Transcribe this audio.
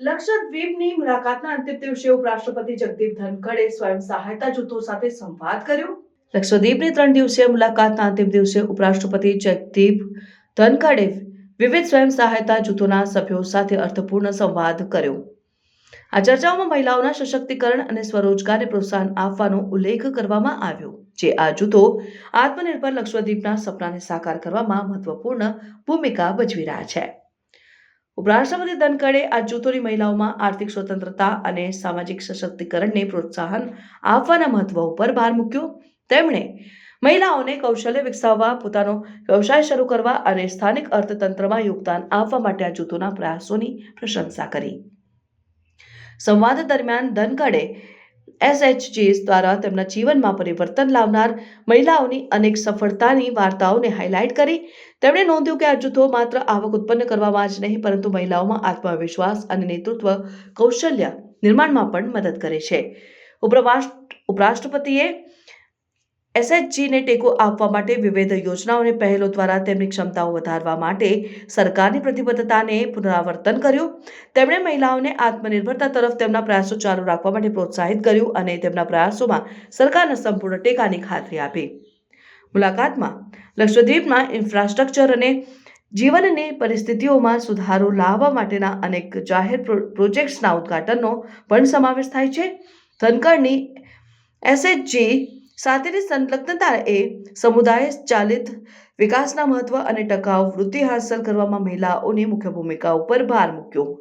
લક્ષદ્વીપની મુલાકાતના અંતિમ દિવસે ઉપરાષ્ટ્રપતિ જગદીપ ધનખડે સ્વયં સહાયતા જૂથો સાથે સંવાદ કર્યો. લક્ષદ્વીપની ત્રણ દિવસીય મુલાકાતના અંતિમ દિવસે ઉપરાષ્ટ્રપતિ જગદીપ ધનખડે વિવિધ સ્વયં સહાયતા જૂથોના સભ્યો સાથે અર્થપૂર્ણ સંવાદ કર્યો. આ ચર્ચાઓમાં મહિલાઓના સશક્તિકરણ અને સ્વરોજગારને પ્રોત્સાહન આપવાનો ઉલ્લેખ કરવામાં આવ્યો, જે આ જૂથો આત્મનિર્ભર લક્ષદ્વીપના સપનાને સાકાર કરવામાં મહત્વપૂર્ણ ભૂમિકા ભજવી રહ્યા છે. ઉપરાષ્ટ્રપતિ ધનકડે આ જૂથોની મહિલાઓમાં આર્થિક સ્વતંત્રતા અને સામાજિક સશક્તિકરણને પ્રોત્સાહન આપવાના મહત્વ ઉપર ભાર મૂક્યો. તેમણે મહિલાઓને કૌશલ્ય વિકસાવવા, પોતાનો વ્યવસાય શરૂ કરવા અને સ્થાનિક અર્થતંત્રમાં યોગદાન આપવા માટે આ જૂથોના પ્રયાસોની પ્રશંસા કરી. સંવાદ દરમિયાન ધનખડે એસએચજી દ્વારા તેમના જીવનમાં પરિવર્તન લાવનાર મહિલાઓની અનેક સફળતાની વાર્તાઓને હાઇલાઇટ કરી. તેમણે નોંધ્યું કે આ જૂથો માત્ર આવક ઉત્પન્ન કરવામાં જ નહીં, પરંતુ મહિલાઓમાં આત્મવિશ્વાસ અને નેતૃત્વ કૌશલ્ય નિર્માણમાં પણ મદદ કરે છે. ઉપરવાસ- ઉપરાષ્ટ્રપતિએ એસએચજીને ટેકો આપવા માટે વિવિધ યોજનાઓ અને પહેલો દ્વારા તેમની ક્ષમતાઓ વધારવા માટે સરકારની પ્રતિબદ્ધતાને પુનરાવર્તન કર્યું. તેમણે મહિલાઓને આત્મનિર્ભરતા તરફ તેમના પ્રયાસો ચાલુ રાખવા માટે પ્રોત્સાહિત કર્યું અને તેમના પ્રયાસોમાં સરકારના સંપૂર્ણ ટેકાની ખાતરી આપી. મુલાકાતમાં લક્ષદ્વીપમાં ઇન્ફ્રાસ્ટ્રક્ચર અને જીવનની પરિસ્થિતિઓમાં સુધારો લાવવા માટેના અનેક જાહેર પ્રો- પ્રોજેક્ટ્સના ઉદ્ઘાટનનો પણ સમાવેશ થાય છે. ધનકરની એસએચજી સાથેની સંલગ્નતા એ સમુદાય ચાલિત વિકાસના મહત્વ અને ટકાઉ વૃદ્ધિ હાંસલ કરવામાં મહિલાઓની મુખ્ય ભૂમિકા ઉપર ભાર મૂક્યો.